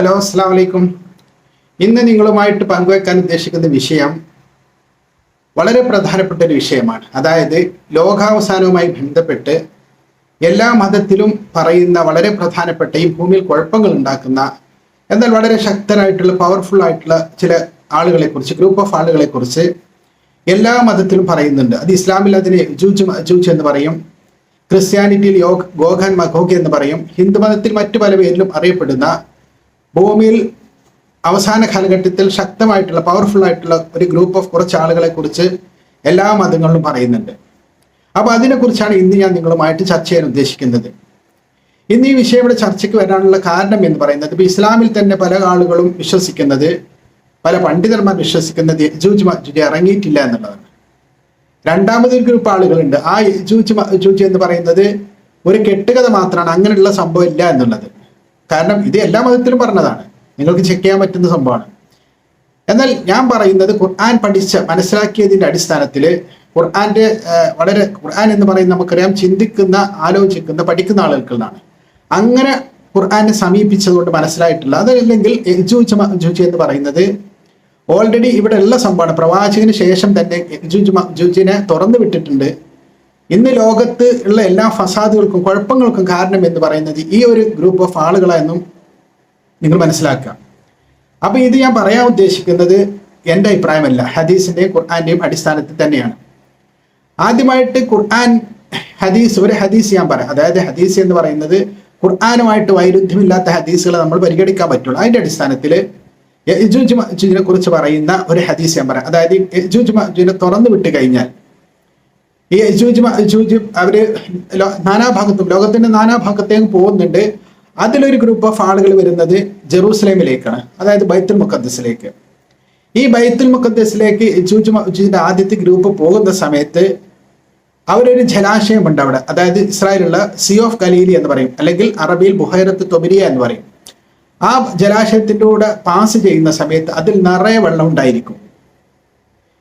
Hello അസ്സാം വലൈക്കും ഇന്ന് നിങ്ങളുമായിട്ട് പങ്കുവെക്കാൻ ഉദ്ദേശിക്കുന്ന വിഷയം വളരെ പ്രധാനപ്പെട്ട ഒരു വിഷയമാണ്. അതായത് ലോകാവസാനവുമായി ബന്ധപ്പെട്ട് എല്ലാ മതത്തിലും പറയുന്ന വളരെ പ്രധാനപ്പെട്ട ഈ ഭൂമിയിൽ കുഴപ്പങ്ങൾ ഉണ്ടാക്കുന്ന എന്നാൽ വളരെ ശക്തരായിട്ടുള്ള പവർഫുൾ ആയിട്ടുള്ള ചില ആളുകളെ കുറിച്ച് ഗ്രൂപ്പ് ഓഫ് ആളുകളെ കുറിച്ച് എല്ലാ മതത്തിലും പറയുന്നുണ്ട്. അത് ഇസ്ലാമിൽ അതിന് ജൂജ് ജൂജ് എന്ന് പറയും. ക്രിസ്ത്യാനിറ്റിയിൽ യോഗ ഗോഖാൻ മഖോഗ് എന്ന് പറയും. ഹിന്ദു മതത്തിൽ മറ്റു പല പേരിലും അറിയപ്പെടുന്ന ഭൂമിയിൽ അവസാന കാലഘട്ടത്തിൽ ശക്തമായിട്ടുള്ള പവർഫുൾ ആയിട്ടുള്ള ഒരു ഗ്രൂപ്പ് ഓഫ് കുറച്ച് ആളുകളെ കുറിച്ച് എല്ലാ മതങ്ങളിലും പറയുന്നുണ്ട്. അപ്പോൾ അതിനെക്കുറിച്ചാണ് ഇന്ന് ഞാൻ നിങ്ങളുമായിട്ട് ചർച്ച ചെയ്യാൻ ഉദ്ദേശിക്കുന്നത്. ഇന്ന് ഈ വിഷയം ഇവിടെ ചർച്ചയ്ക്ക് വരാനുള്ള കാരണം എന്ന് പറയുന്നത് ഇപ്പൊ ഇസ്ലാമിൽ തന്നെ പല ആളുകളും വിശ്വസിക്കുന്നത് പല പണ്ഡിതന്മാർ വിശ്വസിക്കുന്നത് യജൂജ് മജൂജ് ഇറങ്ങിയിട്ടില്ല എന്നുള്ളതാണ്. രണ്ടാമത് ഒരു ഗ്രൂപ്പ് ആളുകളുണ്ട്. ആ യജൂജ് മജൂജ് എന്ന് പറയുന്നത് ഒരു കെട്ടുകഥ മാത്രമാണ് അങ്ങനെയുള്ള സംഭവം ഇല്ല എന്നുള്ളത്. കാരണം ഇത് എല്ലാ മതത്തിലും പറഞ്ഞതാണ്. നിങ്ങൾക്ക് ചെക്ക് ചെയ്യാൻ പറ്റുന്ന സംഭവമാണ്. എന്നാൽ ഞാൻ പറയുന്നത് ഖുർആൻ പഠിച്ച മനസ്സിലാക്കിയതിന്റെ അടിസ്ഥാനത്തിൽ ഖുർആന്റെ വളരെ ഖുർആൻ എന്ന് പറയുന്നത് നമുക്കറിയാം ചിന്തിക്കുന്ന ആലോചിക്കുന്ന പഠിക്കുന്ന ആളുകൾക്കുള്ളതാണ്. അങ്ങനെ ഖുർആനെ സമീപിച്ചതുകൊണ്ട് മനസ്സിലായിട്ടില്ല. അതല്ലെങ്കിൽ യജൂജ് മജൂജ് എന്ന് പറയുന്നത് ഓൾറെഡി ഇവിടെ ഉള്ള സംഭവമാണ്. പ്രവാചകന് ശേഷം തന്നെ യജൂജ് മജൂജിനെ തുറന്നു വിട്ടിട്ടുണ്ട്. ഇന്ന് ലോകത്ത് ഉള്ള എല്ലാ ഫസാദുകൾക്കും കുഴപ്പങ്ങൾക്കും കാരണം എന്ന് പറയുന്നത് ഈ ഒരു ഗ്രൂപ്പ് ഓഫ് ആളുകളാണെന്നും നിങ്ങൾ മനസ്സിലാക്കുക. അപ്പൊ ഇത് ഞാൻ പറയാൻ ഉദ്ദേശിക്കുന്നത് എന്റെ അഭിപ്രായമല്ല. ഹദീസിന്റെയും ഖുർആാന്റെയും അടിസ്ഥാനത്തിൽ തന്നെയാണ്. ആദ്യമായിട്ട് ഖുർആൻ ഹദീസ് ഒരു ഹദീസ് ഞാൻ പറയാം. അതായത് ഹദീസ് എന്ന് പറയുന്നത് ഖുർആാനുമായിട്ട് വൈരുദ്ധ്യമില്ലാത്ത ഹദീസുകൾ നമ്മൾ പരിഗണിക്കാൻ പറ്റുള്ളൂ. അതിന്റെ അടിസ്ഥാനത്തിൽ യജൂജ് കുറിച്ച് പറയുന്ന ഒരു ഹദീസ് ഞാൻ പറയാം. അതായത് യജൂജ് തുറന്നു വിട്ട് കഴിഞ്ഞാൽ ഈ യജൂജ് മജൂജ് അവർ നാനാഭാഗത്തും ലോകത്തിന്റെ നാനാഭാഗത്തേക്ക് പോകുന്നുണ്ട്. അതിലൊരു ഗ്രൂപ്പ് ഓഫ് ആളുകൾ വരുന്നത് ജെറൂസലേമിലേക്കാണ്. അതായത് ബൈത്തുൽ മുക്കദ്സിലേക്ക് ഈ ബൈത്തുൽ മുക്കദ്സിലേക്ക് യജൂജ് മജൂജിന്റെ ആദ്യത്തെ ഗ്രൂപ്പ് പോകുന്ന സമയത്ത് അവരൊരു ജലാശയമുണ്ട് അവിടെ. അതായത് ഇസ്രായേലുള്ള സി ഓഫ് കലീലി എന്ന് പറയും. അല്ലെങ്കിൽ അറബിയിൽ ബുഹൈറത്ത് തൊബിരിയ എന്ന് പറയും. ആ ജലാശയത്തിന്റെ കൂടെ പാസ് ചെയ്യുന്ന സമയത്ത് അതിൽ നിറയെ വെള്ളം ഉണ്ടായിരിക്കും.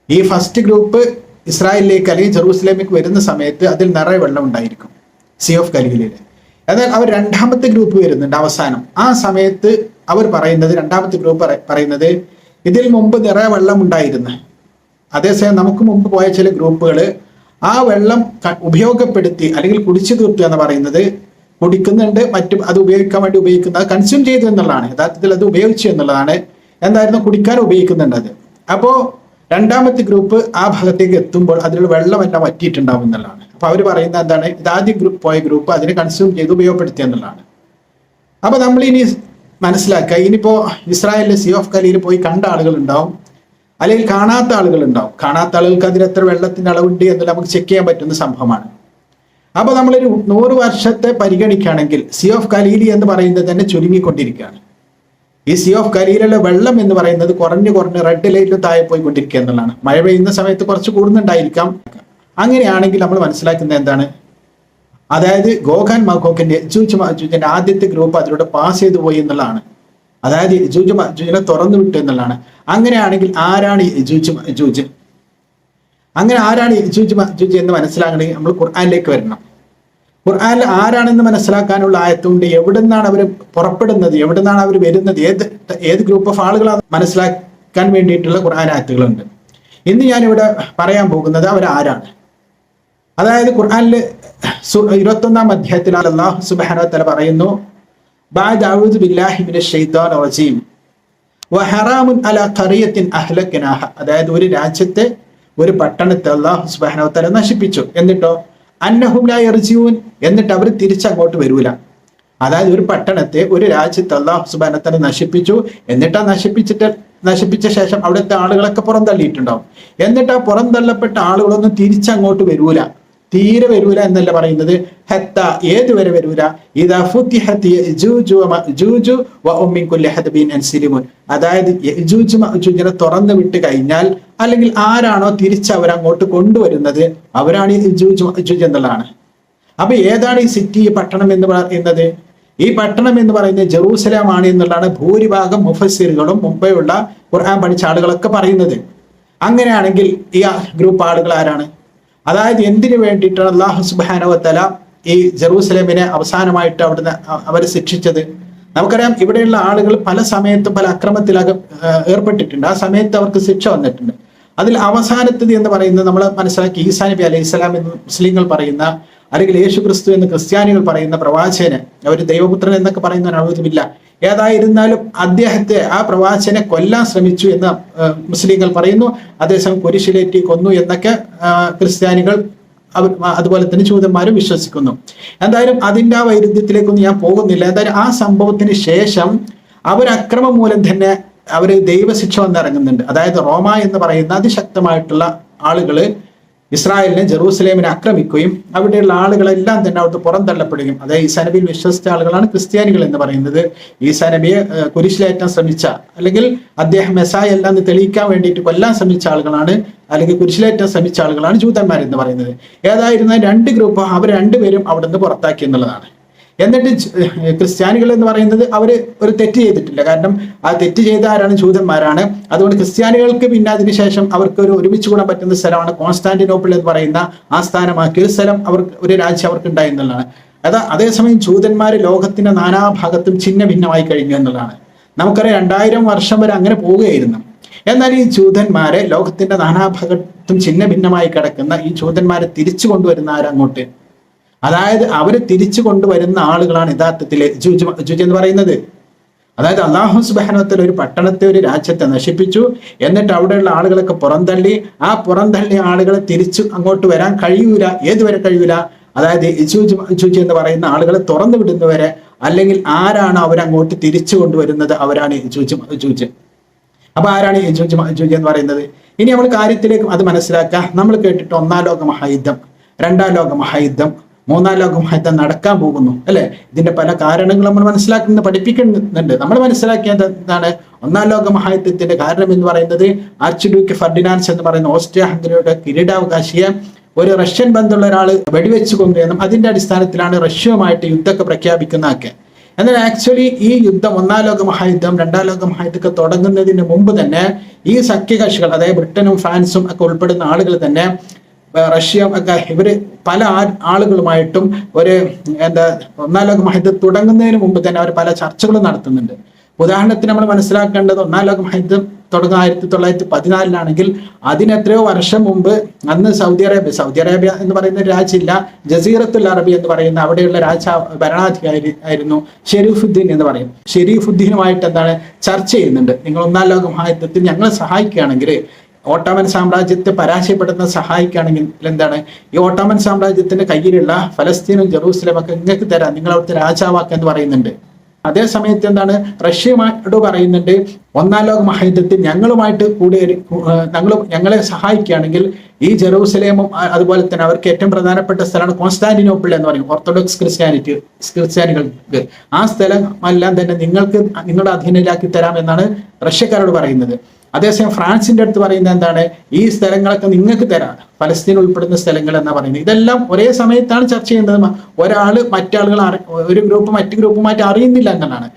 ഈ ഫസ്റ്റ് ഗ്രൂപ്പ് ഇസ്രായേലിലേക്ക് അല്ലെങ്കിൽ ജെറൂസലേമിലേക്ക് വരുന്ന സമയത്ത് അതിൽ നിറയെ വെള്ളം ഉണ്ടായിരിക്കും. സി ഓഫ് കലീലയിൽ എന്നാൽ അവർ രണ്ടാമത്തെ ഗ്രൂപ്പ് വരുന്നുണ്ട് അവസാനം. ആ സമയത്ത് അവർ പറയുന്നത് രണ്ടാമത്തെ ഗ്രൂപ്പ് പറയുന്നത് ഇതിൽ മുമ്പ് നിറയെ വെള്ളം ഉണ്ടായിരുന്നു. അതേസമയം നമുക്ക് മുമ്പ് പോയ ചില ഗ്രൂപ്പുകൾ ആ വെള്ളം ഉപയോഗപ്പെടുത്തി അല്ലെങ്കിൽ കുടിച്ചു തീർത്തു എന്ന് പറയുന്നത് കുടിക്കുന്നുണ്ട് മറ്റും അത് ഉപയോഗിക്കാൻ വേണ്ടി ഉപയോഗിക്കുന്നത് കൺസ്യൂം ചെയ്തു എന്നുള്ളതാണ്. യഥാർത്ഥത്തിൽ അത് ഉപയോഗിച്ചു എന്നുള്ളതാണ്. എന്തായിരുന്നു? കുടിക്കാൻ ഉപയോഗിക്കുന്നുണ്ട് അത്. അപ്പോ രണ്ടാമത്തെ ഗ്രൂപ്പ് ആ ഭാഗത്തേക്ക് എത്തുമ്പോൾ അതിലുള്ള വെള്ളമെല്ലാം വറ്റിയിട്ടുണ്ടാവും എന്നുള്ളതാണ്. അപ്പൊ അവർ പറയുന്ന എന്താണ്? ഇത് ആദ്യം ഗ്രൂപ്പ് പോയ ഗ്രൂപ്പ് അതിനെ കൺസ്യൂം ചെയ്ത് ഉപയോഗപ്പെടുത്തി എന്നുള്ളതാണ്. അപ്പൊ നമ്മൾ ഇനി മനസ്സിലാക്കുക ഇനിയിപ്പോ ഇസ്രായേലിലെ സി ഓഫ് കലിയിൽ പോയി കണ്ട ആളുകൾ ഉണ്ടാവും അല്ലെങ്കിൽ കാണാത്ത ആളുകൾ ഉണ്ടാവും കാണാത്ത ആളുകൾക്ക് അതിൽ എത്ര വെള്ളത്തിന്റെ അളവുണ്ട് എന്ന് നമുക്ക് ചെക്ക് ചെയ്യാൻ പറ്റുന്ന സംഭവമാണ്. അപ്പൊ നമ്മളൊരു നൂറ് വർഷത്തെ പരിഗണിക്കുകയാണെങ്കിൽ സി ഓഫ് കലീലി എന്ന് പറയുന്നത് തന്നെ ചുരുങ്ങിക്കൊണ്ടിരിക്കുകയാണ്. ഈ സി ഓഫ് കലീലിലെ വെള്ളം എന്ന് പറയുന്നത് കുറഞ്ഞു കുറഞ്ഞ് റെഡ് ലൈറ്റിൽ താഴെ പോയിക്കൊണ്ടിരിക്കുക എന്നുള്ളതാണ്. മഴ പെയ്യുന്ന സമയത്ത് കുറച്ച് കൂടുന്നുണ്ടായിരിക്കാം. അങ്ങനെയാണെങ്കിൽ നമ്മൾ മനസ്സിലാക്കുന്നത് എന്താണ്? അതായത് ഗോഖാൻ മഖോക്കിന്റെ ജൂജ് മജൂജിന്റെ ആദ്യത്തെ ഗ്രൂപ്പ് അതിലൂടെ പാസ് ചെയ്തു പോയി എന്നുള്ളതാണ്. അതായത് ജൂജ് മജൂജിനെ തുറന്നു വിട്ടു എന്നുള്ളതാണ്. അങ്ങനെയാണെങ്കിൽ ആരാണ് ജൂജ് മജൂജ് അങ്ങനെ ആരാണ് ജൂജ് മജൂജ് എന്ന് മനസ്സിലാക്കണമെങ്കിൽ നമ്മൾ ഖുർആാനിലേക്ക് വരണം. ഖുർആാനിൽ ആരാണെന്ന് മനസ്സിലാക്കാനുള്ള ആയത്തുകൊണ്ട് എവിടെ നിന്നാണ് അവർ പുറപ്പെടുന്നത്? എവിടെ നിന്നാണ് അവർ വരുന്നത്? ഏത് ഏത് ഗ്രൂപ്പ് ഓഫ് ആളുകളാണ് മനസ്സിലാക്കാൻ വേണ്ടിയിട്ടുള്ള ഖുർആൻ ആയത്തുകളുണ്ട്. ഇന്ന് ഞാനിവിടെ പറയാൻ പോകുന്നത് അവരാരാണ് അതായത് ഖുർആാനിൽ ഇരുപത്തൊന്നാം അധ്യായത്തിൽ അള്ളാഹു സുബാനോ പറയുന്നു അതായത് ഒരു രാജ്യത്തെ ഒരു പട്ടണത്തെ അള്ളാഹു സുബാനോ നശിപ്പിച്ചു. എന്നിട്ടോ? അന്നഹും ലാ യർജിയൂൻ എന്നിട്ട് അവർ തിരിച്ചങ്ങോട്ട് വരൂല. അതായത് ഒരു പട്ടണത്തെ ഒരു രാജ്യത്ത് അള്ളാഹു സുബാനത്തല നശിപ്പിച്ചു. എന്നിട്ട് ആ നശിപ്പിച്ചിട്ട് നശിപ്പിച്ച ശേഷം അവിടുത്തെ ആളുകളൊക്കെ പുറന്തള്ളിയിട്ടുണ്ടാവും. എന്നിട്ട് ആ പുറം തള്ളപ്പെട്ട ആളുകളൊന്നും തിരിച്ചങ്ങോട്ട് വരൂല. തീരെ വരൂല എന്നല്ല പറയുന്നത്. ഹത്ത ഏതുവരെ വരൂല? ഇതാ അതായത് യജൂജിനെ തുറന്നു വിട്ട് കഴിഞ്ഞാൽ അല്ലെങ്കിൽ ആരാണോ തിരിച്ച് അവരങ്ങോട്ട് കൊണ്ടുവരുന്നത് അവരാണ് ഈ ജൂജ് എന്നുള്ളതാണ്. അപ്പൊ ഏതാണ് ഈ സിറ്റി ഈ പട്ടണം എന്ന് പറയുന്നത്? ഈ പട്ടണം എന്ന് പറയുന്നത് ജെറൂസലേം ആണ് എന്നുള്ളതാണ് ഭൂരിഭാഗം മുഫസിറുകളും ഉള്ള ഖുർആൻ പഠിച്ച ആളുകളൊക്കെ പറയുന്നത്. അങ്ങനെയാണെങ്കിൽ ഈ ഗ്രൂപ്പ് ആളുകൾ ആരാണ്? അതായത് എന്തിനു വേണ്ടിയിട്ടാണ് അള്ളാഹു സുബാനവത്തല ഈ ജെറൂസലേമിനെ അവസാനമായിട്ട് അവിടുന്ന് അവർ ശിക്ഷിച്ചത്? നമുക്കറിയാം ഇവിടെയുള്ള ആളുകൾ പല സമയത്തും പല അക്രമത്തിലക ഏർപ്പെട്ടിട്ടുണ്ട്. ആ സമയത്ത് അവർക്ക് ശിക്ഷ വന്നിട്ടുണ്ട്. അതിൽ അവസാനത്തത് എന്ന് പറയുന്നത് നമ്മൾ മനസ്സിലാക്കി. ഈസാ നബി അലൈഹി സ്വലാം എന്ന് മുസ്ലിങ്ങൾ പറയുന്ന അല്ലെങ്കിൽ യേശു ക്രിസ്തു എന്ന് ക്രിസ്ത്യാനികൾ പറയുന്ന പ്രവാചകന് അവർ ദൈവപുത്രൻ എന്നൊക്കെ പറയുന്ന അനുഭവമില്ല ഏതായിരുന്നാലും അദ്ദേഹത്തെ ആ പ്രവാചനെ കൊല്ലാൻ ശ്രമിച്ചു എന്ന് മുസ്ലിങ്ങൾ പറയുന്നു. അതേസമയം കുരിശിലേറ്റി കൊന്നു എന്നൊക്കെ ക്രിസ്ത്യാനികൾ അതുപോലെ തന്നെ ചൂതന്മാരും വിശ്വസിക്കുന്നു. എന്തായാലും അതിന്റെ ആ വൈരുദ്ധ്യത്തിലേക്കൊന്നും ഞാൻ പോകുന്നില്ല. എന്തായാലും ആ സംഭവത്തിന് ശേഷം അവർ അക്രമം മൂലം തന്നെ അവർ ദൈവശിക്ഷ വന്നിറങ്ങുന്നുണ്ട്. അതായത് റോമ എന്ന് പറയുന്ന അതിശക്തമായിട്ടുള്ള ആളുകൾ ഇസ്രായേലിനെ ജെറൂസലേമിനെ ആക്രമിക്കുകയും അവിടെയുള്ള ആളുകളെല്ലാം തന്നെ അവിടുത്തെ പുറന്തള്ളപ്പെടുകയും അതായത് ഈസാ വിശ്വസിച്ച ആളുകളാണ് ക്രിസ്ത്യാനികൾ എന്ന് പറയുന്നത്. ഈസാ നബിയെ കുരിശിലേറ്റാൻ ശ്രമിച്ച അല്ലെങ്കിൽ അദ്ദേഹം മെസ്സായ എല്ലാം എന്ന് തെളിയിക്കാൻ വേണ്ടിയിട്ട് കൊല്ലാൻ ശ്രമിച്ച ആളുകളാണ് അല്ലെങ്കിൽ കുരിശിലേറ്റാൻ ശ്രമിച്ച ആളുകളാണ് ജൂതന്മാർ എന്ന് പറയുന്നത്. ഏതായിരുന്ന രണ്ട് ഗ്രൂപ്പ് അവർ രണ്ടുപേരും അവിടുന്ന് പുറത്താക്കി എന്നുള്ളതാണ്. എന്നിട്ട് ക്രിസ്ത്യാനികൾ എന്ന് പറയുന്നത് അവർ ഒരു തെറ്റ് ചെയ്തിട്ടില്ല. കാരണം ആ തെറ്റ് ചെയ്ത ആരാണ്? ജൂതന്മാരാണ്. അതുകൊണ്ട് ക്രിസ്ത്യാനികൾക്ക് പിന്നെ അതിനുശേഷം അവർക്ക് ഒരു ഒരുമിച്ച് കൂടാൻ പറ്റുന്ന സ്ഥലമാണ് കോൺസ്റ്റാന്റിനോപ്പിൾ എന്ന് പറയുന്ന ആ സ്ഥാനമാക്കിയ ഒരു സ്ഥലം അവർക്ക് ഒരു രാജ്യം അവർക്ക് ഉണ്ടായി എന്നുള്ളതാണ്. അതാ അതേസമയം ജൂതന്മാർ ലോകത്തിന്റെ നാനാഭാഗത്തും ഛിന്ന ഭിന്നമായി കഴിഞ്ഞു എന്നുള്ളതാണ്. നമുക്കറിയാം രണ്ടായിരം വർഷം വരെ അങ്ങനെ പോവുകയായിരുന്നു. എന്നാൽ ഈ ജൂതന്മാരെ ലോകത്തിന്റെ നാനാഭാഗത്തും ഛിന്ന ഭിന്നമായി കിടക്കുന്ന ഈ ജൂതന്മാരെ തിരിച്ചു കൊണ്ടുവരുന്ന ആരങ്ങോട്ട്? അതായത് അവരെ തിരിച്ചു കൊണ്ടുവരുന്ന ആളുകളാണ് യഥാർത്ഥത്തിൽ ജുജ് ജുജ് എന്ന് പറയുന്നത്. അതായത് അള്ളാഹു സുബാനത്തിൽ ഒരു പട്ടണത്തെ ഒരു രാജ്യത്തെ നശിപ്പിച്ചു. എന്നിട്ട് അവിടെയുള്ള ആളുകളൊക്കെ പുറന്തള്ളി. ആ പുറന്തള്ളിയ ആളുകളെ തിരിച്ചു അങ്ങോട്ട് വരാൻ കഴിയൂല. ഏതുവരെ കഴിയൂല? അതായത് ഇജൂജ് ഇജൂജ് എന്ന് പറയുന്ന ആളുകളെ തുറന്നു വിടുന്നവരെ അല്ലെങ്കിൽ ആരാണ് അവരങ്ങോട്ട് തിരിച്ചു കൊണ്ടുവരുന്നത്? അവരാണ് ഇജൂജ് ഇജൂജ് അപ്പൊ ആരാണ് ഇജൂജ് മജൂജ് എന്ന് പറയുന്നത്? ഇനി നമ്മൾ കാര്യത്തിലേക്ക് അത് മനസ്സിലാക്കുക നമ്മൾ കേട്ടിട്ട് ഒന്നാം ലോക മഹായുദ്ധം രണ്ടാം ലോക മഹായുദ്ധം മൂന്നാം ലോക മഹായുദ്ധം നടക്കാൻ പോകുന്നു അല്ലെ? ഇതിന്റെ പല കാരണങ്ങൾ നമ്മൾ മനസ്സിലാക്കുന്നത് പഠിപ്പിക്കുന്നുണ്ട്. നമ്മൾ മനസ്സിലാക്കിയത് എന്താണ്? ഒന്നാം ലോക മഹായുദ്ധത്തിന്റെ കാരണം എന്ന് പറയുന്നത് ആർച്ച് ഡ്യൂക്ക് ഫർഡിനാൻസ് എന്ന് പറയുന്ന ഓസ്ട്രിയ ഹംഗറിയുടെ കിരീടാവകാശിയെ ഒരു റഷ്യൻ ബന്ധമുള്ള ഒരാൾ വെടിവെച്ച് കൊണ്ടുവന്നും അതിന്റെ അടിസ്ഥാനത്തിലാണ് റഷ്യയുമായിട്ട് യുദ്ധമൊക്കെ പ്രഖ്യാപിക്കുന്നതൊക്കെ. എന്നാൽ ആക്ച്വലി ഈ യുദ്ധം ഒന്നാം ലോക മഹായുദ്ധം രണ്ടാം ലോക മഹായുദ്ധമൊക്കെ തുടങ്ങുന്നതിന് മുമ്പ് തന്നെ ഈ സഖ്യകക്ഷികൾ അതായത് ബ്രിട്ടനും ഫ്രാൻസും ഒക്കെ ഉൾപ്പെടുന്ന ആളുകൾ തന്നെ റഷ്യ ഒക്കെ ഇവർ പല ആളുകളുമായിട്ടും ഒരു എന്താ ഒന്നാം ലോക മഹിദ്ധം തുടങ്ങുന്നതിന് മുമ്പ് തന്നെ അവർ പല ചർച്ചകളും നടത്തുന്നുണ്ട്. ഉദാഹരണത്തിന് നമ്മൾ മനസ്സിലാക്കേണ്ടത് ഒന്നാം ലോക മഹിദ്ധം തുടങ്ങുന്ന ആയിരത്തി തൊള്ളായിരത്തി പതിനാലിലാണെങ്കിൽ അതിനെത്രയോ വർഷം മുമ്പ് അന്ന് സൗദി അറേബ്യ സൗദി അറേബ്യ എന്ന് പറയുന്ന രാജ്യമില്ല ജസീറത്തുൽ അറബി എന്ന് പറയുന്ന അവിടെയുള്ള രാജ ഭരണാധികാരി ആയിരുന്നു ഷെരീഫുദ്ദീൻ എന്ന് പറയും. ഷെരീഫുദ്ദീനുമായിട്ട് എന്താണ് ചർച്ച ചെയ്യുന്നുണ്ട്. നിങ്ങൾ ഒന്നാം ലോക മഹായുദ്ധത്തിൽ ഞങ്ങളെ സഹായിക്കുകയാണെങ്കിൽ ഓട്ടോമൻ സാമ്രാജ്യത്തെ പരാജയപ്പെടുന്ന സഹായിക്കുകയാണെങ്കിൽ എന്താണ്? ഈ ഓട്ടോമൻ സാമ്രാജ്യത്തിന്റെ കയ്യിലുള്ള ഫലസ്തീനും ജെറൂസലേം ഒക്കെ നിങ്ങൾക്ക് തരാം. നിങ്ങൾ അവിടുത്തെ രാജാവാക്ക എന്ന് പറയുന്നുണ്ട്. അതേ സമയത്ത് എന്താണ്? റഷ്യയുമായിട്ട് പറയുന്നുണ്ട് ഒന്നാം ലോക മഹായുദ്ധത്തിൽ ഞങ്ങളുമായിട്ട് കൂടി ഞങ്ങൾ ഞങ്ങളെ സഹായിക്കുകയാണെങ്കിൽ ഈ ജെറൂസലേമും അതുപോലെ തന്നെ അവർക്ക് ഏറ്റവും പ്രധാനപ്പെട്ട സ്ഥലമാണ് കോൺസ്റ്റാന്റിനോപ്പിൾ എന്ന് പറയും. ഓർത്തഡോക്സ് ക്രിസ്ത്യാനിറ്റി ക്രിസ്ത്യാനികൾക്ക്. ആ സ്ഥലം എല്ലാം തന്നെ നിങ്ങൾക്ക് നിങ്ങളുടെ അധീനയിലാക്കി തരാം എന്നാണ് റഷ്യക്കാരോട് പറയുന്നത്. അതേസമയം ഫ്രാൻസിന്റെ അടുത്ത് പറയുന്നത് എന്താണ്? ഈ സ്ഥലങ്ങളൊക്കെ നിങ്ങൾക്ക് തരാം. ഫലസ്തീൻ ഉൾപ്പെടുന്ന സ്ഥലങ്ങൾ എന്നാ പറയുന്നത്. ഇതെല്ലാം ഒരേ സമയത്താണ് ചർച്ച ചെയ്യേണ്ടത്. ഒരാൾ മറ്റാളുകൾ ഒരു ഗ്രൂപ്പ് മറ്റു ഗ്രൂപ്പുമായിട്ട് അറിയുന്നില്ല എന്നാണ്.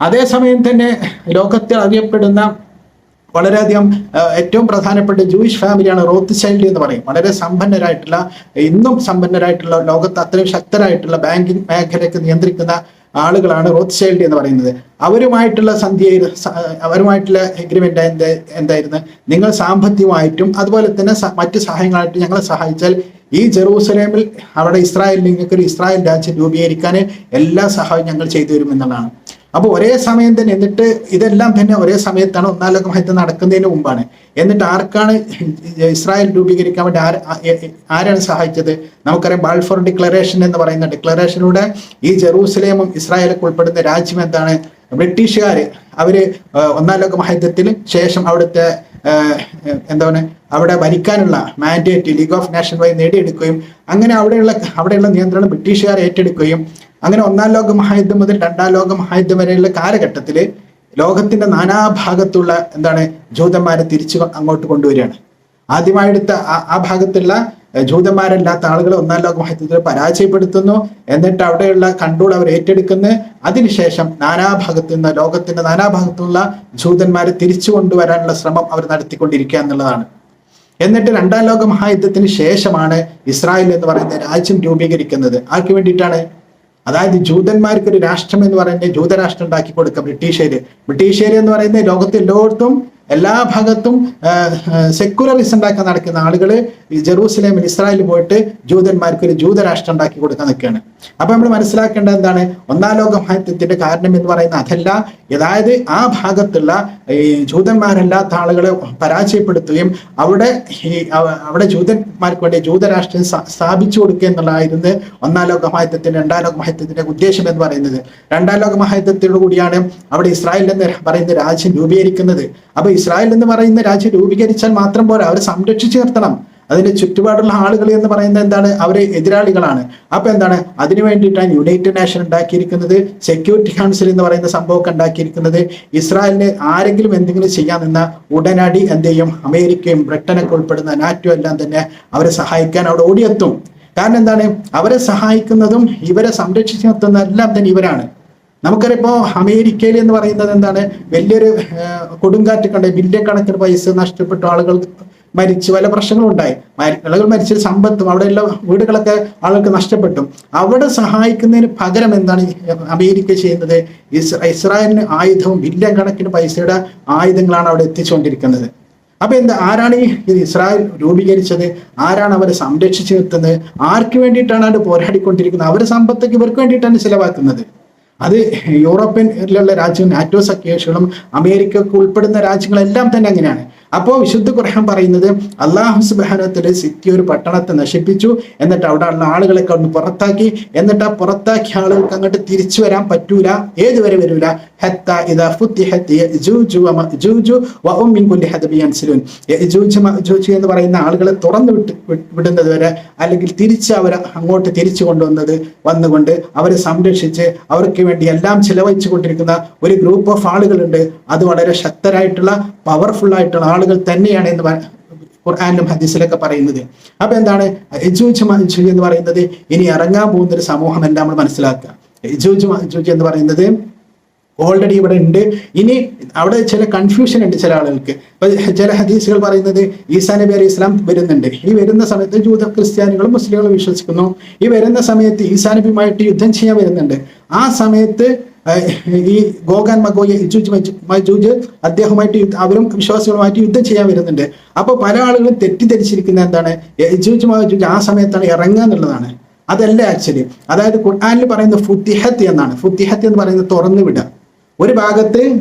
അതേസമയം തന്നെ ലോകത്തിൽ അറിയപ്പെടുന്ന വളരെയധികം ഏറ്റവും പ്രധാനപ്പെട്ട ജൂയിഷ് ഫാമിലിയാണ് റോത്ത് ചൈൽഡ് എന്ന് പറയും. വളരെ സമ്പന്നരായിട്ടുള്ള ഇന്നും സമ്പന്നരായിട്ടുള്ള ലോകത്ത് അത്രയും ശക്തരായിട്ടുള്ള ബാങ്കിങ് മേഖലയൊക്കെ നിയന്ത്രിക്കുന്ന ആളുകളാണ് റോത്ത് ചൈൽഡ് എന്ന് പറയുന്നത്. അവരുമായിട്ടുള്ള സന്ധ്യ അവരുമായിട്ടുള്ള എഗ്രിമെന്റ് എന്ത് എന്തായിരുന്നു? നിങ്ങൾ സാമ്പത്തികമായിട്ടും അതുപോലെ തന്നെ മറ്റു സഹായങ്ങളായിട്ടും ഞങ്ങളെ സഹായിച്ചാൽ ഈ ജെറൂസലേമിൽ അവിടെ ഇസ്രായേൽ നിങ്ങൾക്ക് ഒരു ഇസ്രായേൽ രാജ്യം രൂപീകരിക്കാൻ എല്ലാ സഹായവും ഞങ്ങൾ ചെയ്തു തരും എന്നുള്ളതാണ്. അപ്പോൾ ഒരേ സമയം തന്നെ എന്നിട്ട് ഇതെല്ലാം തന്നെ ഒരേ സമയത്താണ് ഒന്നാം ലോക മഹത്വം നടക്കുന്നതിന് മുമ്പാണ്. എന്നിട്ട് ആർക്കാണ് ഇസ്രായേൽ രൂപീകരിക്കാൻ വേണ്ടി ആര് ആരാണ് സഹായിച്ചത്? നമുക്കറിയാം ബാൾഫോർ ഡിക്ലറേഷൻ എന്ന് പറയുന്ന ഡിക്ലറേഷനിലൂടെ ഈ ജെറൂസലേമും ഇസ്രായേലൊക്കെ ഉൾപ്പെടുന്ന രാജ്യം എന്താണ്? ബ്രിട്ടീഷുകാർ അവർ ഒന്നാം ലോക മഹത്വത്തിൽ ശേഷം അവിടുത്തെ എന്താ എന്താണ് അവിടെ ഭരിക്കാനുള്ള മാൻഡേറ്റ് ലീഗ് ഓഫ് നാഷൻ വഴി നേടിയെടുക്കുകയും അങ്ങനെ അവിടെയുള്ള അവിടെയുള്ള നിയന്ത്രണം ബ്രിട്ടീഷുകാർ ഏറ്റെടുക്കുകയും അങ്ങനെ ഒന്നാം ലോക മഹായുദ്ധം മുതൽ രണ്ടാം ലോക മഹായുദ്ധം വരെയുള്ള കാലഘട്ടത്തിൽ ലോകത്തിന്റെ നാനാഭാഗത്തുള്ള എന്താണ് ജൂതന്മാരെ തിരിച്ചു അങ്ങോട്ട് കൊണ്ടുവരികയാണ്. ആദ്യമായെടുത്ത ആ- ഭാഗത്തുള്ള ജൂതന്മാരല്ലാത്ത ആളുകൾ ഒന്നാം ലോക മഹായുദ്ധത്തിൽ പരാജയപ്പെടുത്തുന്നു. എന്നിട്ട് അവിടെയുള്ള കൺട്രോൾ അവർ ഏറ്റെടുക്കുന്നു. അതിനുശേഷം നാനാഭാഗത്തു നിന്ന് ലോകത്തിന്റെ നാനാഭാഗത്തുള്ള ജൂതന്മാരെ തിരിച്ചു കൊണ്ടുവരാനുള്ള ശ്രമം അവർ നടത്തിക്കൊണ്ടിരിക്കുക എന്നുള്ളതാണ്. എന്നിട്ട് രണ്ടാം ലോക മഹായുദ്ധത്തിന് ശേഷമാണ് ഇസ്രായേൽ എന്ന് പറയുന്ന രാജ്യം രൂപീകരിക്കുന്നത്. ആർക്ക് വേണ്ടിയിട്ടാണ്? അതായത് ജൂതന്മാർക്ക് ഒരു രാഷ്ട്രം എന്ന് പറയുന്നത് ജൂതരാഷ്ട്രം ഉണ്ടാക്കി കൊടുക്കുക ബ്രിട്ടീഷേര് ബ്രിട്ടീഷേര് എന്ന് പറയുന്നത് ലോകത്ത് എല്ലായിടത്തും എല്ലാ ഭാഗത്തും സെക്യുലറിസം ഉണ്ടാക്കാൻ നടക്കുന്ന ആളുകൾ ജെറൂസലേമിൽ ഇസ്രായേലിൽ പോയിട്ട് ജൂതന്മാർക്ക് ഒരു ജൂതരാഷ്ട്രം ഉണ്ടാക്കി കൊടുക്കാൻ നിൽക്കുകയാണ്. അപ്പൊ നമ്മൾ മനസ്സിലാക്കേണ്ടത് എന്താണ്? ഒന്നാം ലോക മഹത്വത്തിന്റെ കാരണം എന്ന് പറയുന്നത് അതല്ല അതായത് ആ ഭാഗത്തുള്ള ഈ ജൂതന്മാരല്ലാത്ത ആളുകളെ പരാജയപ്പെടുത്തുകയും അവിടെ ഈ അവിടെ ജൂതന്മാർക്ക് വേണ്ടി ജൂതരാഷ്ട്രം സ്ഥാപിച്ചു കൊടുക്കുക എന്നുള്ളതായിരുന്നു ഒന്നാം ലോക മഹത്വത്തിന്റെ രണ്ടാം ലോക മഹത്വത്തിന്റെ ഉദ്ദേശം എന്ന് പറയുന്നത്. രണ്ടാം ലോക മഹത്വത്തോടു കൂടിയാണ് അവിടെ ഇസ്രായേൽ എന്ന് പറയുന്ന രാജ്യം രൂപീകരിക്കുന്നത്. അപ്പൊ ഇസ്രായേൽ എന്ന് പറയുന്ന രാജ്യം രൂപീകരിച്ചാൽ മാത്രം പോരാ. അവരെ സംരക്ഷിച്ചു നിർത്തണം. അതിന്റെ ചുറ്റുപാടുള്ള ആളുകൾ എന്ന് പറയുന്നത് എന്താണ്? അവരെ എതിരാളികളാണ്. അപ്പൊ എന്താണ്? അതിനു വേണ്ടിയിട്ടാണ് യുണൈറ്റഡ് നേഷൻ ഉണ്ടാക്കിയിരിക്കുന്നത്. സെക്യൂരിറ്റി കൗൺസിൽ എന്ന് പറയുന്ന സംഭവമൊക്കെ ഉണ്ടാക്കിയിരിക്കുന്നത്. ഇസ്രായേലിന് ആരെങ്കിലും എന്തെങ്കിലും ചെയ്യാൻ നിന്ന ഉടനടി എന്ത് ചെയ്യും? അമേരിക്കയും ബ്രിട്ടനൊക്കെ ഉൾപ്പെടുന്ന നാറ്റോ എല്ലാം തന്നെ അവരെ സഹായിക്കാൻ അവിടെ ഓടിയെത്തും. കാരണം എന്താണ്? അവരെ സഹായിക്കുന്നതും ഇവരെ സംരക്ഷിച്ചു നിർത്തുന്ന എല്ലാം തന്നെ ഇവരാണ്. നമുക്കറിയപ്പോ അമേരിക്കയിൽ എന്ന് പറയുന്നത് എന്താണ്? വലിയൊരു കൊടുങ്കാറ്റ് കണ്ട് ബില്യൺ കണക്കിന് പൈസ നഷ്ടപ്പെട്ട ആളുകൾ മരിച്ചു പല പ്രശ്നങ്ങളും ഉണ്ടായി ആളുകൾ മരിച്ച സമ്പത്തും അവിടെയുള്ള വീടുകളൊക്കെ ആളുകൾക്ക് നഷ്ടപ്പെട്ടു. അവിടെ സഹായിക്കുന്നതിന് പകരം എന്താണ് അമേരിക്ക ചെയ്യുന്നത്? ഇസ്രായേലിന് ആയുധവും ബില്യൺ കണക്കിന് പൈസയുടെ ആയുധങ്ങളാണ് അവിടെ എത്തിച്ചുകൊണ്ടിരിക്കുന്നത് അപ്പൊ എന്താ ആരാണ് ഈ ഇസ്രായേൽ രൂപീകരിച്ചത്? ആരാണ് അവരെ സംരക്ഷിച്ചു നിർത്തുന്നത്? ആർക്ക് വേണ്ടിയിട്ടാണ് അവിടെ പോരാടിക്കൊണ്ടിരിക്കുന്നത്? അവരുടെ സമ്പത്തൊക്കെ ഇവർക്ക് വേണ്ടിയിട്ടാണ് ചിലവാക്കുന്നത്. അത് യൂറോപ്യനിലുള്ള രാജ്യം നാറ്റോ സഖ്യകക്ഷികളും അമേരിക്കക്ക് ഉൾപ്പെടുന്ന രാജ്യങ്ങളെല്ലാം തന്നെ അങ്ങനെയാണ്. അപ്പോൾ വിശുദ്ധ ഖുർആൻ പറയുന്നത് അള്ളാഹു സുബാനത്തിലെ സിറ്റി ഒരു പട്ടണത്തെ നശിപ്പിച്ചു. എന്നിട്ട് അവിടെ ഉള്ള ആളുകളെ കൊണ്ട് പുറത്താക്കി. എന്നിട്ട് ആ പുറത്താക്കിയ ആളുകൾക്ക് അങ്ങോട്ട് തിരിച്ചു വരാൻ പറ്റൂല. ഏതുവരെ വരൂല? ഹത്ത ഇതാ എന്ന് പറയുന്ന ആളുകളെ തുറന്നു വിട്ട് വിടുന്നത് വരെ അല്ലെങ്കിൽ തിരിച്ച് അവർ അങ്ങോട്ട് തിരിച്ചു കൊണ്ടുവന്നത് വന്നുകൊണ്ട് അവരെ സംരക്ഷിച്ച് അവർക്ക് വേണ്ടി എല്ലാം ചിലവഴിച്ചു കൊണ്ടിരിക്കുന്ന ഒരു ഗ്രൂപ്പ് ഓഫ് ആളുകളുണ്ട്. അത് വളരെ ശക്തരായിട്ടുള്ള പവർഫുൾ ആയിട്ടുള്ള ആളുകൾ തന്നെയാണ് എന്ന് ഖുർആാനിലും ഹദീസിലൊക്കെ പറയുന്നത്. അപ്പൊ എന്താണ്? യജൂജ് മജൂജ് എന്ന് പറയുന്നത് ഇനി ഇറങ്ങാൻ പോകുന്ന ഒരു സമൂഹം സമൂഹമല്ല നമ്മൾ മനസ്സിലാക്കുക. യജൂജ് എന്ന് പറയുന്നത് ഓൾറെഡി ഇവിടെ ഉണ്ട്. ഇനി അവിടെ ചില കൺഫ്യൂഷൻ ഉണ്ട് ചില ആളുകൾക്ക്. ചില ഹദീസുകൾ പറയുന്നത് ഈസാ നബി അലൈഹി ഇസ്ലാം വരുന്നുണ്ട്. ഈ വരുന്ന സമയത്ത് ജൂത ക്രിസ്ത്യാനികളും മുസ്ലിങ്ങളും വിശ്വസിക്കുന്നു. ഈ വരുന്ന സമയത്ത് ഈസാ നബിയുമായിട്ട് യുദ്ധം ചെയ്യാൻ വരുന്നുണ്ട്. ആ സമയത്ത് ഈ ഗോഗാൻ മഗോയ മജൂജ് അദ്ദേഹവുമായിട്ട് അവരും വിശ്വാസികളുമായിട്ട് യുദ്ധം ചെയ്യാൻ വരുന്നുണ്ട്. അപ്പൊ പല ആളുകളും തെറ്റിദ്ധരിച്ചിരിക്കുന്ന എന്താണ്? യജൂജ് മജൂജ് ആ സമയത്താണ് ഇറങ്ങുക എന്നുള്ളതാണ്. അതല്ല ആക്ച്വലി. അതായത് ഖുർആാനിൽ പറയുന്ന ഫുത്തിഹത്ത് എന്നാണ്. ഫുത്തിഹത്ത് എന്ന് പറയുന്നത് തുറന്നു വിടുക. ഒരു ഭാഗത്ത്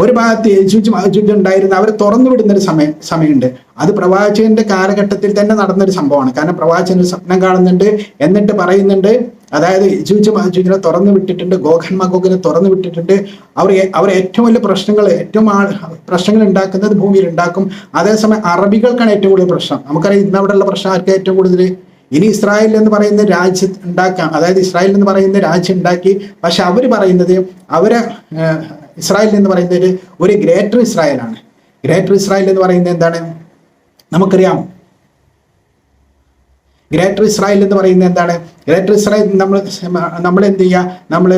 ഒരു ഭാഗത്ത് മഹജുജ് ഉണ്ടായിരുന്ന അവർ തുറന്നു വിടുന്ന ഒരു സമയം സമയമുണ്ട്. അത് പ്രവാചകന്റെ കാലഘട്ടത്തിൽ തന്നെ നടന്നൊരു സംഭവമാണ്. കാരണം പ്രവാചകൻ ഒരു സ്വപ്നം കാണുന്നുണ്ട് എന്നിട്ട് പറയുന്നുണ്ട് അതായത് യജൂജ് മഹജുജിനെ തുറന്നു വിട്ടിട്ടുണ്ട് ഗോഖൻ മഗോഗിനെ തുറന്നു വിട്ടിട്ടുണ്ട്. അവർ അവർ ഏറ്റവും വലിയ പ്രശ്നങ്ങൾ ഏറ്റവും ആൾ പ്രശ്നങ്ങൾ ഉണ്ടാക്കുന്നത് ഭൂമിയിൽ ഉണ്ടാക്കും. അതേസമയം അറബികൾക്കാണ് ഏറ്റവും കൂടുതൽ പ്രശ്നം. നമുക്കറിയാം ഇന്ന് അവിടെയുള്ള പ്രശ്നം ആർക്ക് ഏറ്റവും കൂടുതൽ? ഇനി ഇസ്രായേൽ എന്ന് പറയുന്ന രാജ്യം ഉണ്ടാക്കാം. അതായത് ഇസ്രായേൽ എന്ന് പറയുന്ന രാജ്യം ഉണ്ടാക്കി. പക്ഷെ അവർ പറയുന്നത് അവരെ ഇസ്രായേൽ എന്ന് പറയുന്നത് ഒരു ഗ്രേറ്റർ ഇസ്രായേലാണ്. ഗ്രേറ്റർ ഇസ്രായേൽ എന്ന് പറയുന്നത് എന്താണ്? നമുക്കറിയാം ഗ്രേറ്റർ ഇസ്രായേൽ എന്ന് പറയുന്നത് എന്താണ്? ഗ്രേറ്റർ ഇസ്രായേൽ നമ്മൾ നമ്മൾ എന്ത് ചെയ്യുക നമ്മൾ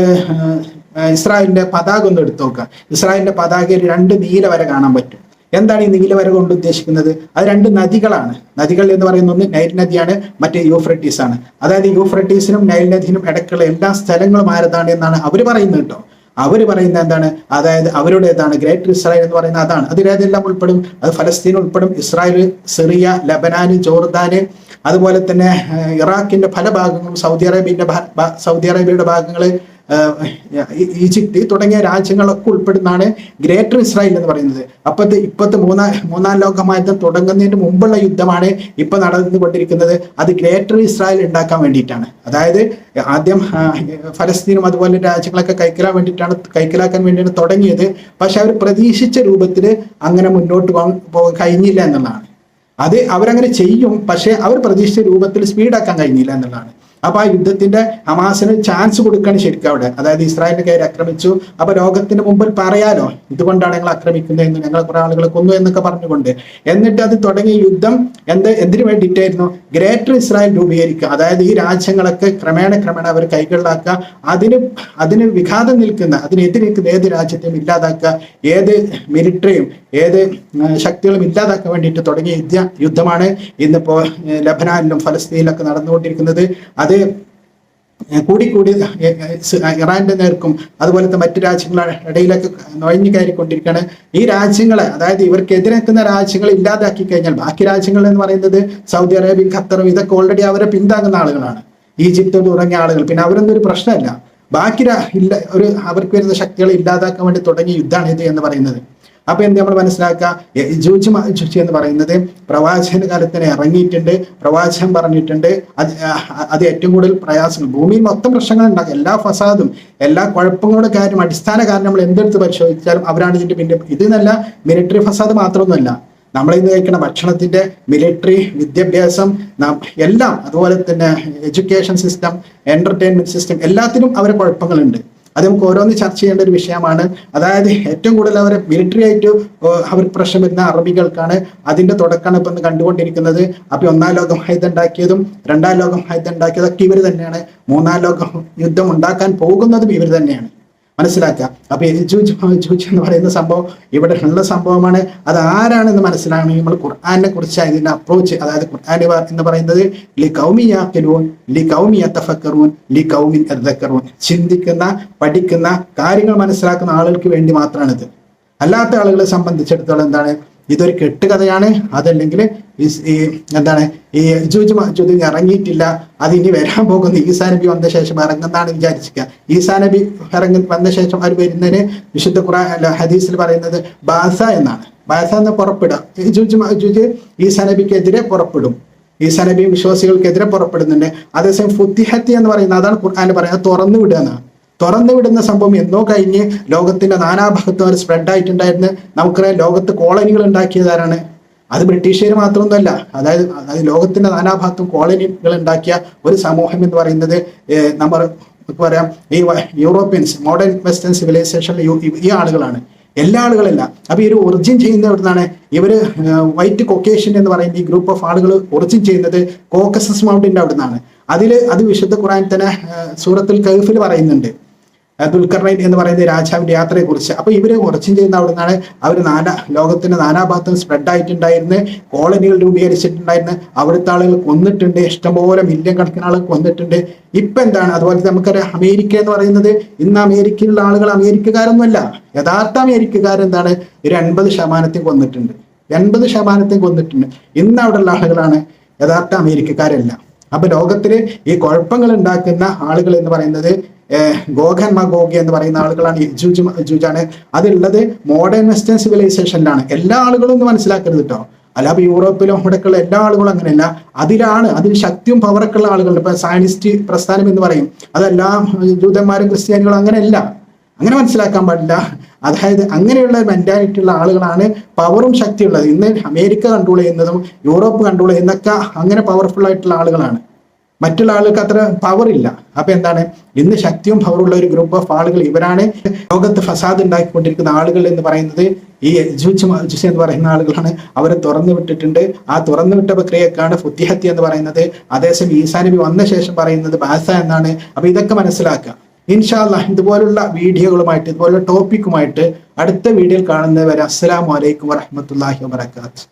ഇസ്രായേലിന്റെ പതാക ഒന്ന് എടുത്തു നോക്കുക. ഇസ്രായേലിന്റെ പതാകയിൽ രണ്ട് നീല വര കാണാൻ പറ്റും. എന്താണ് ഈ നീല വര കൊണ്ട് ഉദ്ദേശിക്കുന്നത്? അത് രണ്ട് നദികളാണ്. നദികൾ എന്ന് പറയുന്ന ഒന്ന് നൈൽ നദിയാണ് മറ്റേ യൂഫ്രട്ടീസ് ആണ് അതായത് യൂഫ്രട്ടീസിനും നൈൽ നദിനും ഇടയ്ക്കുള്ള എല്ലാ സ്ഥലങ്ങളും ആരതാണ് എന്നാണ് അവർ പറയുന്നത് കേട്ടോ. അവർ പറയുന്ന എന്താണ്? അതായത് അവരുടേതാണ്. ഗ്രേറ്റ് ഇസ്രായേൽ എന്ന് പറയുന്നത് അതാണ്. അതിലേതെല്ലാം ഉൾപ്പെടും? അത് ഫലസ്തീൻ ഉൾപ്പെടും. ഇസ്രായേൽ സിറിയ ലബനാന് ജോർദാന് അതുപോലെ തന്നെ ഇറാഖിന്റെ പല ഭാഗങ്ങളും സൗദി അറേബ്യന്റെ സൗദി അറേബ്യയുടെ ഭാഗങ്ങൾ ഈജിപ്ത് തുടങ്ങിയ രാജ്യങ്ങളൊക്കെ ഉൾപ്പെടുന്നതാണ് ഗ്രേറ്റർ ഇസ്രായേൽ എന്ന് പറയുന്നത്. അപ്പത്തെ ഇപ്പത്തെ മൂന്നാം മൂന്നാം ലോകമായത് തുടങ്ങുന്നതിന് മുമ്പുള്ള യുദ്ധമാണ് ഇപ്പൊ നടന്നുകൊണ്ടിരിക്കുന്നത്. അത് ഗ്രേറ്റർ ഇസ്രായേൽ ഉണ്ടാക്കാൻ വേണ്ടിയിട്ടാണ്. അതായത് ആദ്യം ഫലസ്തീനും അതുപോലെ രാജ്യങ്ങളൊക്കെ കൈക്കലാൻ വേണ്ടിയിട്ടാണ് കൈക്കലാക്കാൻ വേണ്ടിയാണ് തുടങ്ങിയത്. പക്ഷെ അവർ പ്രതീക്ഷിച്ച രൂപത്തിൽ അങ്ങനെ മുന്നോട്ട് പോകാൻ കഴിഞ്ഞില്ല എന്നുള്ളതാണ്. അത് അവരങ്ങനെ ചെയ്യും പക്ഷെ അവർ പ്രതീക്ഷിച്ച രൂപത്തിൽ സ്പീഡാക്കാൻ കഴിഞ്ഞില്ല എന്നുള്ളതാണ്. അപ്പൊ ആ യുദ്ധത്തിന്റെ ഹമാസിന് ചാൻസ് കൊടുക്കാണ് ശരിക്കും അവിടെ. അതായത് ഇസ്രായേലിന്റെ കയ്യിൽ ആക്രമിച്ചു. അപ്പൊ ലോകത്തിന് മുമ്പിൽ പറയാലോ ഇതുകൊണ്ടാണ് ഞങ്ങൾ ആക്രമിക്കുന്നത് എന്ന് ഞങ്ങൾ കുറെ ആളുകളെ കൊന്നു എന്നൊക്കെ പറഞ്ഞുകൊണ്ട്. എന്നിട്ട് അത് തുടങ്ങിയ യുദ്ധം എന്ത് എന്തിനു വേണ്ടിയിട്ടായിരുന്നു? ഗ്രേറ്റർ ഇസ്രായേൽ രൂപീകരിക്കുക. അതായത് ഈ രാജ്യങ്ങളൊക്കെ ക്രമേണ ക്രമേണ അവർ കൈകളിലാക്കുക. അതിന് അതിന് വിഘാതം നിൽക്കുന്ന അതിനെതിരെ ഏത് രാജ്യത്തെയും ഇല്ലാതാക്കുക. ഏത് മിലിറ്ററിയും ഏത് ശക്തികളും ഇല്ലാതാക്കാൻ വേണ്ടിയിട്ട് തുടങ്ങിയ യുദ്ധ യുദ്ധമാണ് ഇന്നിപ്പോ ലബനാനിലും ഫലസ്തീനിലൊക്കെ നടന്നുകൊണ്ടിരിക്കുന്നത്. അത് കൂടിക്കൂടി ഇറാന്റെ നേർക്കും അതുപോലത്തെ മറ്റു രാജ്യങ്ങളുടെ ഇടയിലൊക്കെ നുഴഞ്ഞു കയറിക്കൊണ്ടിരിക്കുകയാണ്. ഈ രാജ്യങ്ങളെ അതായത് ഇവർക്ക് നിൽക്കുന്ന രാജ്യങ്ങൾ ഇല്ലാതാക്കി കഴിഞ്ഞാൽ ബാക്കി രാജ്യങ്ങൾ എന്ന് പറയുന്നത് സൗദി അറേബ്യ ഖത്തറും ഇതൊക്കെ ഓൾറെഡി അവരെ പിന്താങ്ങുന്ന ആളുകളാണ്. ഈജിപ്ത് തുടങ്ങിയ ആളുകൾ. പിന്നെ അവരൊന്നും ഒരു പ്രശ്നമല്ല. ബാക്കി ഇല്ല ഒരു അവർക്ക് വരുന്ന ശക്തികളെ ഇല്ലാതാക്കാൻ വേണ്ടി തുടങ്ങിയ യുദ്ധമാണ് ഇത് എന്ന് പറയുന്നത്. അപ്പൊ എന്ത് നമ്മൾ മനസ്സിലാക്കുക? യജൂജ് മജൂജ് എന്ന് പറയുന്നത് പ്രവാചകന കാലത്തിന് ഇറങ്ങിയിട്ടുണ്ട്. പ്രവാചകൻ പറഞ്ഞിട്ടുണ്ട് അത് അത് ഏറ്റവും കൂടുതൽ പ്രയാസങ്ങൾ ഭൂമിയിൽ മൊത്തം പ്രശ്നങ്ങൾ ഉണ്ടാകും. എല്ലാ ഫസാദും എല്ലാ കുഴപ്പങ്ങളുടെ കാര്യം അടിസ്ഥാന കാരണം നമ്മൾ എന്തെടുത്ത് പരിശോധിച്ചാലും അവരാണ് ഇതിന്റെ പിന്നെ ഇത് എന്നല്ല മിലിറ്ററി ഫസാദ് മാത്രമൊന്നുമല്ല. നമ്മൾ ഇന്ന് കഴിക്കുന്ന ഭക്ഷണത്തിന്റെ മിലിറ്ററി വിദ്യാഭ്യാസം എല്ലാം അതുപോലെ തന്നെ എഡ്യൂക്കേഷൻ സിസ്റ്റം എന്റർടൈൻമെന്റ് സിസ്റ്റം എല്ലാത്തിനും അവരെ കുഴപ്പങ്ങളുണ്ട്. അത് നമുക്ക് ഓരോന്ന് ചർച്ച ചെയ്യേണ്ട ഒരു വിഷയമാണ്. അതായത് ഏറ്റവും കൂടുതൽ അവർ മിലിറ്ററി ആയിട്ട് അവർ പ്രശ്നം വരുന്ന അറബികൾക്കാണ് അതിന്റെ തുടക്കമാണ് ഇപ്പൊ കണ്ടുകൊണ്ടിരിക്കുന്നത്. അപ്പൊ ഒന്നാം ലോകം ഹൈദ് ഉണ്ടാക്കിയതും രണ്ടാം ലോകം ഹൈദ് ഉണ്ടാക്കിയതൊക്കെ ഇവർ തന്നെയാണ്. മൂന്നാം ലോകം യുദ്ധം ഉണ്ടാക്കാൻ പോകുന്നതും ഇവർ തന്നെയാണ്. മനസ്സിലാക്കുക. അപ്പൊ യജൂജ് മജൂജ് എന്ന് പറയുന്ന സംഭവം ഇവിടെ ഉള്ള സംഭവമാണ്. അത് ആരാണെന്ന് മനസ്സിലാണെങ്കിൽ നമ്മൾ ഖുർആാനെ കുറിച്ച് ഇതിന്റെ അപ്രോച്ച് അതായത് ഖുർആൻ എന്ന് പറയുന്നത് ലി കൗമി ലി കൗമി യത്തഫക്കറൂൻ ലി കൗമിൻ എർദക്കറൂൻ ചിന്തിക്കുന്ന പഠിക്കുന്ന കാര്യങ്ങൾ മനസ്സിലാക്കുന്ന ആളുകൾക്ക് വേണ്ടി മാത്രമാണിത് അല്ലാത്ത ആളുകളെ സംബന്ധിച്ചിടത്തോളം എന്താണ്? ഇതൊരു കെട്ടുകഥയാണ്. അതല്ലെങ്കിൽ ഈ- എന്താണ് ഈ ജൂജ് മജൂദ് ഇറങ്ങിയിട്ടില്ല. അത് ഇനി വരാൻ പോകുന്ന ഈസാ നബി വന്ന ശേഷം ഇറങ്ങുന്നതാണ് വിചാരിച്ചിരിക്കുക ഈസാ നബി ഇറങ്ങി വന്ന ശേഷം അവർ വരുന്നതിന് വിശുദ്ധ അല്ല ഹദീസിൽ പറയുന്നത് ബാസ എന്നാണ്. ബാസ എന്ന് പുറപ്പെടുക. ജൂജ് മജൂജ് ഈസാ നബിക്കെതിരെ പുറപ്പെടും. ഈസാ നബി വിശ്വാസികൾക്കെതിരെ പുറപ്പെടുന്നുണ്ട്. അതേസമയം ഫുത്തിഹത്തി എന്ന് പറയുന്നത് അതാണ് ഖുർആാൻ പറയുന്നത് തുറന്നു വിടുക എന്നാണ്. തുറന്നു വിടുന്ന സംഭവം എന്നോ കഴിഞ്ഞ് ലോകത്തിന്റെ നാനാഭാഗത്തും അവർ സ്പ്രെഡ് ആയിട്ടുണ്ടായിരുന്നു. നമുക്കറിയാം ലോകത്ത് കോളനികൾ ഉണ്ടാക്കിയതാരാണ് അത് ബ്രിട്ടീഷുകാർ മാത്രമൊന്നുമല്ല. അതായത് അതായത് ലോകത്തിന്റെ നാനാഭാഗത്തും കോളനികൾ ഉണ്ടാക്കിയ ഒരു സമൂഹം എന്ന് പറയുന്നത് നമ്മൾ നമുക്ക് പറയാം ഈ യൂറോപ്യൻസ് മോഡേൺ വെസ്റ്റേൺ സിവിലൈസേഷൻ ഈ ആളുകളാണ്. എല്ലാ ആളുകളല്ല. അപ്പൊ ഒരു ഒറിജിൻ ചെയ്യുന്ന എവിടുന്നാണ്? ഇവർ വൈറ്റ് കൊക്കേഷ്യൻ എന്ന് പറയുന്ന ഈ ഗ്രൂപ്പ് ഓഫ് ആളുകൾ ഒറിജിൻ ചെയ്യുന്നത് കോക്കസസ് മൗണ്ടിന്റെ അവിടുന്നാണ്. അതിൽ അത് വിശുദ്ധ ഖുറാൻ തന്നെ സൂറത്തുൽ കൈഫിൽ പറയുന്നുണ്ട്. ദുൽഖർണൈൻ എന്ന് പറയുന്ന രാജാവിന്റെ യാത്രയെക്കുറിച്ച്. അപ്പൊ ഇവർ കുറച്ചും ചെയ്യുന്ന അവിടെ നിന്നാണ് അവർ നാനാ ലോകത്തിന്റെ നാനാഭാഗത്തും സ്പ്രെഡ് ആയിട്ടുണ്ടായിരുന്ന കോളനികൾ രൂപീകരിച്ചിട്ടുണ്ടായിരുന്നു. അവിടുത്തെ ആളുകൾ കൊന്നിട്ടുണ്ട് ഇഷ്ടംപോലെ മില്യൺ കണക്കിന് ആളുകൾ കൊന്നിട്ടുണ്ട്. ഇപ്പൊ എന്താണ്? അതുപോലെ നമുക്കറിയാം അമേരിക്ക എന്ന് പറയുന്നത് ഇന്ന് അമേരിക്കയിലുള്ള ആളുകൾ അമേരിക്കക്കാരൊന്നുമല്ല. യഥാർത്ഥ അമേരിക്കക്കാരെന്താണ് ഒരു എൺപത് ശതമാനത്തിൽ കൊന്നിട്ടുണ്ട്. എൺപത് ശതമാനത്തിൽ കൊന്നിട്ടുണ്ട്. ഇന്ന് അവിടെയുള്ള ആളുകളാണ് യഥാർത്ഥ അമേരിക്കക്കാരല്ല. അപ്പൊ ലോകത്തിൽ ഈ കുഴപ്പങ്ങൾ ഉണ്ടാക്കുന്ന ആളുകൾ എന്ന് പറയുന്നത് ഗോഖൻ മഗോഗി എന്ന് പറയുന്ന ആളുകളാണ് യജൂജ് മജൂജാണ് അതുള്ളത് മോഡേൺ വെസ്റ്റേൺ സിവിലൈസേഷനിലാണ് എല്ലാ ആളുകളും ഒന്ന് മനസ്സിലാക്കരുത് കേട്ടോ അല്ലാതെ യൂറോപ്പിലും ഇവിടെയൊക്കെയുള്ള എല്ലാ ആളുകളും അങ്ങനെയല്ല. അതിലാണ് അതിൽ ശക്തിയും പവറൊക്കെ ഉള്ള ആളുകളുണ്ട്. ഇപ്പൊ സയനിസ്റ്റ് പ്രസ്ഥാനം എന്ന് പറയും. അതെല്ലാം ജൂതന്മാരും ക്രിസ്ത്യാനികളും അങ്ങനെയല്ല. അങ്ങനെ മനസ്സിലാക്കാൻ പാടില്ല. അതായത് അങ്ങനെയുള്ള മെന്റാലിറ്റി ഉള്ള ആളുകളാണ് പവറും ശക്തിയുള്ളത്. ഇന്ന് അമേരിക്ക കൺട്രോൾ ചെയ്യുന്നതും യൂറോപ്പ് കൺട്രോൾ ചെയ്യുന്നതൊക്കെ അങ്ങനെ പവർഫുൾ ആയിട്ടുള്ള ആളുകളാണ്. മറ്റുള്ള ആളുകൾക്ക് അത്ര പവർ ഇല്ല. അപ്പൊ എന്താണ്? ഇന്ന് ശക്തിയും പവറും ഉള്ള ഒരു ഗ്രൂപ്പ് ഓഫ് ആളുകൾ ഇവരാണ് ലോകത്ത് ഫസാദ് ഉണ്ടാക്കിക്കൊണ്ടിരിക്കുന്ന ആളുകൾ എന്ന് പറയുന്നത് ഈ ജൂച്ച് എന്ന് പറയുന്ന ആളുകളാണ്. അവരെ തുറന്നു വിട്ടിട്ടുണ്ട്. ആ തുറന്നു വിട്ട പ്രക്രിയക്കാണ് ഫുദ്ധിഹത്യ എന്ന് പറയുന്നത്. അതേസമയം ഈസാനബി വന്ന ശേഷം പറയുന്നത് ബാസ എന്നാണ്. അപ്പൊ ഇതൊക്കെ മനസ്സിലാക്കുക. ഇൻഷാല്ല ഇതുപോലുള്ള വീഡിയോകളുമായിട്ട് ഇതുപോലുള്ള ടോപ്പിക്കുമായിട്ട് അടുത്ത വീഡിയോയിൽ കാണുന്നവരെ അസ്സാം വലൈക്കും വരഹമത്തല്ലാഹി വാബർക്കാത്തു